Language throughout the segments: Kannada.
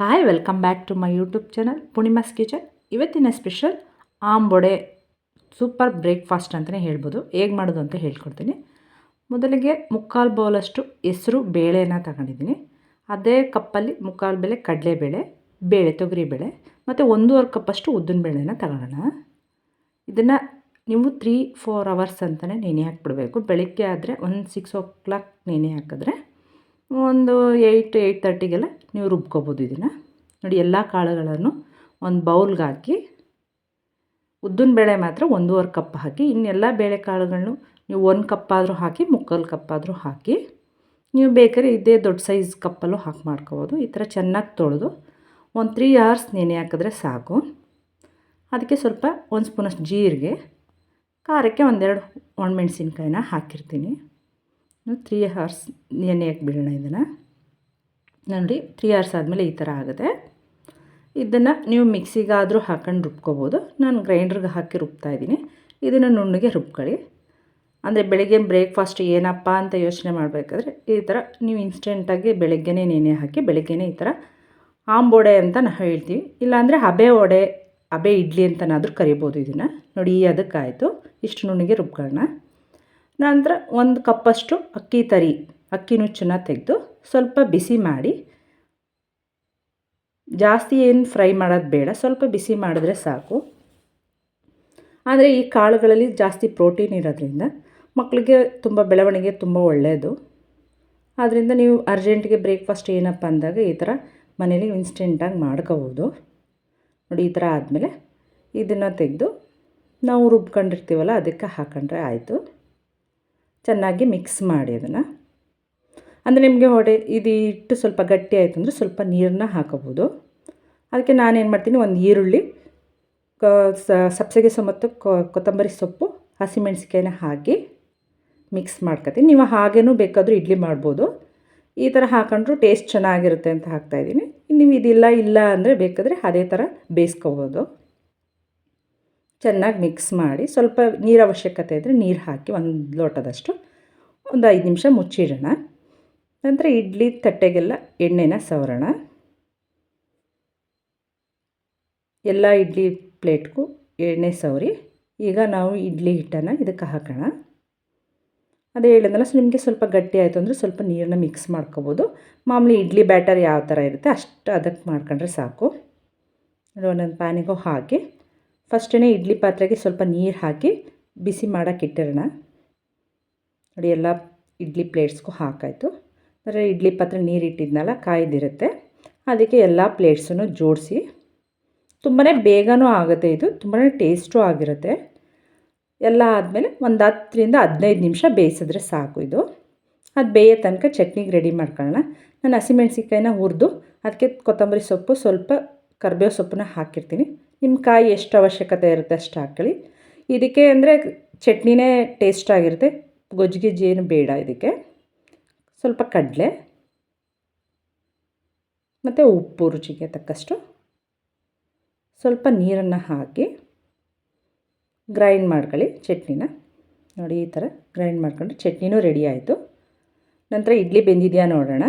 Hi welcome back to my YouTube channel Poornima's kitchen ಇವತ್ತಿನ ಸ್ಪೆಷಲ್ ಆಂಬೊಡೆ ಸೂಪರ್ ಬ್ರೇಕ್ಫಾಸ್ಟ್ ಅಂತಲೇ ಹೇಳ್ಬೋದು. ಹೇಗೆ ಮಾಡೋದು ಅಂತ ಹೇಳ್ಕೊಡ್ತೀನಿ. ಮೊದಲಿಗೆ ಮುಕ್ಕಾಲು ಬೌಲಷ್ಟು ಹೆಸರು ಬೇಳೆನ ತಗೊಂಡಿದ್ದೀನಿ. ಅದೇ ಕಪ್ಪಲ್ಲಿ ಮುಕ್ಕಾಲು ಬೇಳೆ ಕಡಲೆಬೇಳೆ ಬೇಳೆ ತೊಗರಿಬೇಳೆ ಮತ್ತು ಒಂದೂವರೆ ಕಪ್ಪಷ್ಟು ಉದ್ದಿನ ಬೇಳೆನ ತಗೊಳ್ಳೋಣ. ಇದನ್ನು ನೀವು ತ್ರೀ ಫೋರ್ ಅವರ್ಸ್ ಅಂತಲೇ ನೆನೆ ಹಾಕ್ಬಿಡ್ಬೇಕು. ಬೆಳಗ್ಗೆ ಆದರೆ ಒಂದು ಸಿಕ್ಸ್ ಓ ಕ್ಲಾಕ್ ನೆನೆ ಹಾಕಿದ್ರೆ ಒಂದು ಏಯ್ಟ್ ಏಯ್ಟ್ ತರ್ಟಿಗೆಲ್ಲ ನೀವು ರುಬ್ಕೋಬೋದು ಇದನ್ನು. ನೋಡಿ, ಎಲ್ಲ ಕಾಳುಗಳನ್ನು ಒಂದು ಬೌಲ್ಗೆ ಹಾಕಿ, ಉದ್ದಿನ ಬೇಳೆ ಮಾತ್ರ ಒಂದೂವರೆ ಕಪ್ ಹಾಕಿ, ಇನ್ನೆಲ್ಲ ಬೇಳೆ ಕಾಳುಗಳನ್ನು ನೀವು ಒಂದು ಕಪ್ಪಾದರೂ ಹಾಕಿ, ಮುಕ್ಕಾಲು ಕಪ್ಪಾದರೂ ಹಾಕಿ, ನೀವು ಬೇಕಾದ್ರೆ ಇದೇ ದೊಡ್ಡ ಸೈಜ್ ಕಪ್ಪಲ್ಲೂ ಹಾಕಿ ಮಾಡ್ಕೋಬೋದು. ಈ ಥರ ಚೆನ್ನಾಗಿ ತೊಳೆದು ಒಂದು ತ್ರೀ ಅವರ್ಸ್ ನೆನೆ ಹಾಕಿದ್ರೆ ಸಾಕು. ಅದಕ್ಕೆ ಸ್ವಲ್ಪ ಒಂದು ಸ್ಪೂನಷ್ಟು ಜೀರಿಗೆ, ಖಾರಕ್ಕೆ ಒಂದೆರಡು ಒಣಮೆಣ್ಸಿನ್ಕಾಯಿನ ಹಾಕಿರ್ತೀನಿ. ತ್ರೀ ಹಾರ್ಸ್ ನೆನೆ ಹಾಕಿ ಬಿಡೋಣ ಇದನ್ನು. ನೋಡಿ ತ್ರೀ ಅವರ್ಸ್ ಆದಮೇಲೆ ಈ ಥರ ಆಗುತ್ತೆ. ಇದನ್ನು ನೀವು ಮಿಕ್ಸಿಗಾದರೂ ಹಾಕೊಂಡು ರುಬ್ಕೋಬೋದು. ನಾನು ಗ್ರೈಂಡ್ರಿಗೆ ಹಾಕಿ ರುಬ್ತಾ ಇದ್ದೀನಿ. ಇದನ್ನು ನುಣ್ಣಗೆ ರುಬ್ಕೊಳ್ಳಿ. ಅಂದರೆ ಬೆಳಗ್ಗೆ ಬ್ರೇಕ್ಫಾಸ್ಟ್ ಏನಪ್ಪ ಅಂತ ಯೋಚನೆ ಮಾಡಬೇಕಾದ್ರೆ ಈ ಥರ ನೀವು ಇನ್ಸ್ಟೆಂಟಾಗಿ ಬೆಳಗ್ಗೆನೇ ನೆನೆ ಹಾಕಿ, ಬೆಳಗ್ಗೆನೇ ಈ ಥರ ಆಂಬೋಡೆ ಅಂತ ನಾವು ಹೇಳ್ತೀವಿ. ಇಲ್ಲಾಂದರೆ ಹಬೆ ಒಡೆ ಹಬೆ ಇಡ್ಲಿ ಅಂತನಾದರೂ ಕರಿಬೋದು ಇದನ್ನು. ನೋಡಿ ಅದಕ್ಕಾಯಿತು. ಇಷ್ಟು ನುಣ್ಣಗೆ ರುಬ್ಕೊಳ್ಳೋಣ. ನಂತರ ಒಂದು ಕಪ್ಪಷ್ಟು ಅಕ್ಕಿ ತರಿ, ಅಕ್ಕಿ ನುಚ್ಚನ್ನು ತೆಗೆದು ಸ್ವಲ್ಪ ಬಿಸಿ ಮಾಡಿ. ಜಾಸ್ತಿ ಏನು ಫ್ರೈ ಮಾಡೋದು ಬೇಡ, ಸ್ವಲ್ಪ ಬಿಸಿ ಮಾಡಿದ್ರೆ ಸಾಕು. ಆದರೆ ಈ ಕಾಳುಗಳಲ್ಲಿ ಜಾಸ್ತಿ ಪ್ರೋಟೀನ್ ಇರೋದ್ರಿಂದ ಮಕ್ಕಳಿಗೆ ತುಂಬ ಬೆಳವಣಿಗೆ ತುಂಬ ಒಳ್ಳೆಯದು. ಆದ್ದರಿಂದ ನೀವು ಅರ್ಜೆಂಟಿಗೆ ಬ್ರೇಕ್ಫಾಸ್ಟ್ ಏನಪ್ಪ ಅಂದಾಗ ಈ ಥರ ಮನೇಲಿ ಇನ್ಸ್ಟೆಂಟಾಗಿ ಮಾಡ್ಕೋಬೋದು. ನೋಡಿ, ಈ ಥರ ಆದಮೇಲೆ ಇದನ್ನು ತೆಗೆದು ನಾವು ರುಬ್ಕೊಂಡಿರ್ತೀವಲ್ಲ, ಅದಕ್ಕೆ ಹಾಕೊಂಡ್ರೆ ಆಯಿತು. ಚೆನ್ನಾಗಿ ಮಿಕ್ಸ್ ಮಾಡಿ ಅದನ್ನು. ಅಂದರೆ ನಿಮಗೆ ಹೊಡೆ ಇದು ಇಟ್ಟು ಸ್ವಲ್ಪ ಗಟ್ಟಿ ಆಯಿತು ಅಂದರೆ ಸ್ವಲ್ಪ ನೀರನ್ನ ಹಾಕೋಬೋದು ಅದಕ್ಕೆ ನಾನೇನು ಮಾಡ್ತೀನಿ, ಒಂದು ಈರುಳ್ಳಿ ಸಬ್ಸಿಗೆ ಮತ್ತು ಕೊತ್ತಂಬರಿ ಸೊಪ್ಪು ಹಸಿಮೆಣಸಿಕಾಯಿನ ಹಾಕಿ ಮಿಕ್ಸ್ ಮಾಡ್ಕೊತೀನಿ. ನೀವು ಹಾಗೇನೂ ಬೇಕಾದರೂ ಇಡ್ಲಿ ಮಾಡ್ಬೋದು. ಈ ಥರ ಹಾಕೊಂಡ್ರು ಟೇಸ್ಟ್ ಚೆನ್ನಾಗಿರುತ್ತೆ ಅಂತ ಹಾಕ್ತಾಯಿದ್ದೀನಿ ನೀವು ಇದಿಲ್ಲ, ಇಲ್ಲ ಅಂದರೆ ಬೇಕಾದರೆ ಅದೇ ಥರ ಬೇಯಿಸ್ಕೋಬೋದು. ಚೆನ್ನಾಗಿ ಮಿಕ್ಸ್ ಮಾಡಿ ಸ್ವಲ್ಪ ನೀರು ಅವಶ್ಯಕತೆ ಇದ್ದರೆ ನೀರು ಹಾಕಿ ಒಂದು ಲೋಟದಷ್ಟು ಒಂದು ಐದು ನಿಮಿಷ ಮುಚ್ಚಿಡೋಣ. ನಂತರ ಇಡ್ಲಿ ತಟ್ಟೆಗೆಲ್ಲ ಎಣ್ಣೆನ ಸವರೋಣ. ಎಲ್ಲ ಇಡ್ಲಿ ಪ್ಲೇಟ್ಗೂ ಎಣ್ಣೆ ಸವರಿ. ಈಗ ನಾವು ಇಡ್ಲಿ ಹಿಟ್ಟನ್ನು ಇದಕ್ಕೆ ಹಾಕೋಣ. ಅದೇ ಹೇಳಿದ್ನಲ್ಲ, ಸೊ ನಿಮಗೆ ಸ್ವಲ್ಪ ಗಟ್ಟಿ ಆಯಿತು ಅಂದರೆ ಸ್ವಲ್ಪ ನೀರನ್ನ ಮಿಕ್ಸ್ ಮಾಡ್ಕೋಬೋದು. ಮಾಮೂಲಿ ಇಡ್ಲಿ ಬ್ಯಾಟರ್ ಯಾವ ಥರ ಇರುತ್ತೆ ಅಷ್ಟು ಅದಕ್ಕೆ ಮಾಡ್ಕೊಂಡ್ರೆ ಸಾಕು. ಒಂದೊಂದು ಪ್ಯಾನಿಗೂ ಹಾಕಿ ಫಸ್ಟೇ ಇಡ್ಲಿ ಪಾತ್ರೆಗೆ ಸ್ವಲ್ಪ ನೀರು ಹಾಕಿ ಬಿಸಿ ಮಾಡೋಕೆ ಇಟ್ಟಿರೋಣ. ನೋಡಿ, ಎಲ್ಲ ಇಡ್ಲಿ ಪ್ಲೇಟ್ಸ್ಗೂ ಹಾಕಾಯಿತು. ಅಂದರೆ ಇಡ್ಲಿ ಪಾತ್ರೆ ನೀರು ಇಟ್ಟಿದ್ನಲ್ಲ, ಕಾಯ್ದಿರುತ್ತೆ. ಅದಕ್ಕೆ ಎಲ್ಲ ಪ್ಲೇಟ್ಸನ್ನು ಜೋಡಿಸಿ. ತುಂಬಾ ಬೇಗನೂ ಆಗುತ್ತೆ ಇದು ತುಂಬಾ ಟೇಸ್ಟು ಆಗಿರುತ್ತೆ. ಎಲ್ಲ ಆದಮೇಲೆ ಒಂದು ಹತ್ತರಿಂದ ಹದಿನೈದು ನಿಮಿಷ ಬೇಯಿಸಿದ್ರೆ ಸಾಕು ಇದು. ಅದು ಬೇಯೋ ತನಕ ಚಟ್ನಿಗೆ ರೆಡಿ ಮಾಡ್ಕೊಳ್ಳೋಣ. ನಾನು ಹಸಿಮೆಣ್ಸಿಕಾಯಿನ ಹುರಿದು ಅದಕ್ಕೆ ಕೊತ್ತಂಬರಿ ಸೊಪ್ಪು, ಸ್ವಲ್ಪ ಕರ್ಬೇವು ಸೊಪ್ಪನ್ನ ಹಾಕಿರ್ತೀನಿ. ನಿಮ್ಮ ಕಾಯಿ ಎಷ್ಟು ಅವಶ್ಯಕತೆ ಇರುತ್ತೆ ಅಷ್ಟು ಹಾಕ್ಕೊಳ್ಳಿ. ಇದಕ್ಕೆ ಅಂದರೆ ಚಟ್ನಿನೇ ಟೇಸ್ಟ್ ಆಗಿರುತ್ತೆ. ಗೊಜ್ಜು ಏನು ಬೇಡ ಇದಕ್ಕೆ. ಸ್ವಲ್ಪ ಕಡಲೆ. ಮತ್ತು ಉಪ್ಪು ರುಚಿಗೆ ತಕ್ಕಷ್ಟು. ಸ್ವಲ್ಪ ನೀರನ್ನು ಹಾಕಿ ಗ್ರೈಂಡ್ ಮಾಡ್ಕೊಳ್ಳಿ ಚಟ್ನಿನ. ನೋಡಿ ಈ ಥರ ಗ್ರೈಂಡ್ ಮಾಡ್ಕೊಂಡು ಚಟ್ನಿನೂ ರೆಡಿ ಆಯಿತು. ನಂತರ ಇಡ್ಲಿ ಬೆಂದಿದೆಯಾ ನೋಡೋಣ.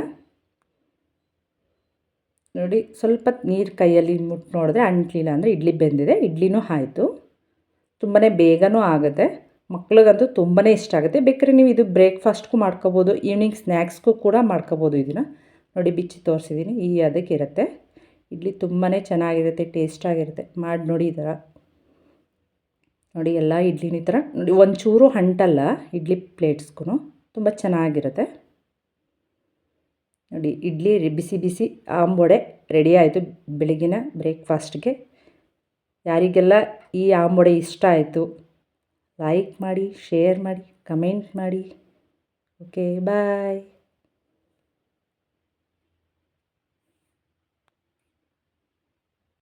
ನೋಡಿ, ಸ್ವಲ್ಪ ನೀರು ಕೈಯಲ್ಲಿ ಮುಟ್ಟು ನೋಡಿದ್ರೆ ಅಂಟ್ಲಿಲ್ಲ ಅಂದರೆ ಇಡ್ಲಿ ಬೆಂದಿದೆ, ಇಡ್ಲಿನೂ ಆಯಿತು. ತುಂಬಾ ಬೇಗನೂ ಆಗುತ್ತೆ. ಮಕ್ಳಿಗಂತೂ ತುಂಬಾ ಇಷ್ಟ ಆಗುತ್ತೆ. ಬೇಕಾದ್ರೆ ನೀವು ಇದು ಬ್ರೇಕ್ಫಾಸ್ಟ್ಗೂ ಮಾಡ್ಕೋಬೋದು, ಈವ್ನಿಂಗ್ ಸ್ನ್ಯಾಕ್ಸ್ಗೂ ಕೂಡ ಮಾಡ್ಕೋಬೋದು ಇದನ್ನು ನೋಡಿ, ಬಿಚ್ಚಿ ತೋರಿಸಿದ್ದೀನಿ ಈ ಅದಕ್ಕೆ ಇರುತ್ತೆ ಇಡ್ಲಿ ತುಂಬಾ ಚೆನ್ನಾಗಿರುತ್ತೆ, ಟೇಸ್ಟಾಗಿರುತ್ತೆ. ಮಾಡಿ ನೋಡಿ ಈ ಥರ. ನೋಡಿ, ಎಲ್ಲ ಇಡ್ಲಿನ ಈ ಥರ. ನೋಡಿ, ಒಂಚೂರು ಅಂಟಲ್ಲ, ಇಡ್ಲಿ ಪ್ಲೇಟ್ಸ್ಗೂ ತುಂಬ ಚೆನ್ನಾಗಿರುತ್ತೆ. ನೋಡಿ, ಇಡ್ಲಿ ಬಿಸಿ ಬಿಸಿ ಆಂಬೊಡೆ ರೆಡಿ ಆಯಿತು ಬೆಳಗಿನ ಬ್ರೇಕ್ಫಾಸ್ಟ್ಗೆ. ಯಾರಿಗೆಲ್ಲ ಈ ಆಂಬೊಡೆ ಇಷ್ಟ ಆಯಿತು ಲೈಕ್ ಮಾಡಿ ಶೇರ್ ಮಾಡಿ ಕಮೆಂಟ್ ಮಾಡಿ. Okay bye